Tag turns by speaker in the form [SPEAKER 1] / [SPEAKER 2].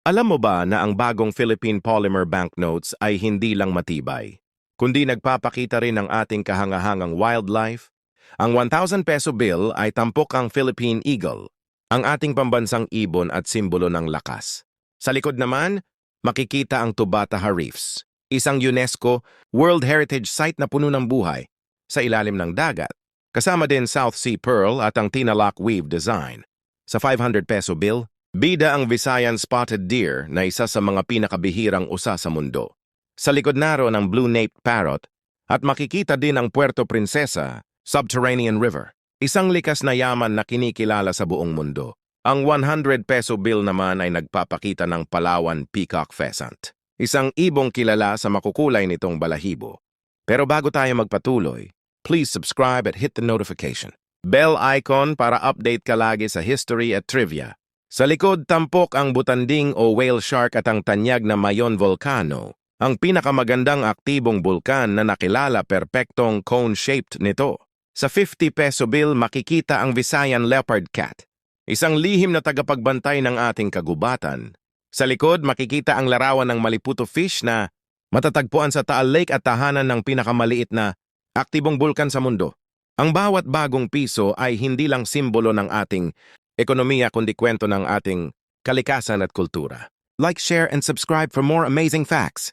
[SPEAKER 1] Alam mo ba na ang bagong Philippine Polymer Banknotes ay hindi lang matibay, kundi nagpapakita rin ng ating kahangahangang wildlife? Ang 1,000 peso bill ay tampok ang Philippine Eagle, ang ating pambansang ibon at simbolo ng lakas. Sa likod naman, makikita ang Tubataha Reefs, isang UNESCO World Heritage Site na puno ng buhay sa ilalim ng dagat. Kasama din South Sea Pearl at ang Tinalak Weave Design. Sa 500 peso bill, bida ang Visayan Spotted Deer na isa sa mga pinakabihirang usa sa mundo. Sa likod naroon ang Blue-naped Parrot at makikita din ang Puerto Princesa, Subterranean River, isang likas na yaman na kinikilala sa buong mundo. Ang 100 peso bill naman ay nagpapakita ng Palawan Peacock Pheasant, isang ibong kilala sa makukulay nitong balahibo. Pero bago tayo magpatuloy, please subscribe at hit the notification. Bell icon para update ka lagi sa history at trivia. Sa likod tampok ang butanding o whale shark at ang tanyag na Mayon Volcano, ang pinakamagandang aktibong bulkan na nakilala perpektong cone-shaped nito. Sa 50 peso bill makikita ang Visayan Leopard Cat, isang lihim na tagapagbantay ng ating kagubatan. Sa likod makikita ang larawan ng Maliputo fish na matatagpuan sa Taal Lake at tahanan ng pinakamaliit na aktibong bulkan sa mundo. Ang bawat bagong piso ay hindi lang simbolo ng ating ekonomiya kundi kwento ng ating kalikasan at kultura. Like, share, and subscribe for more amazing facts.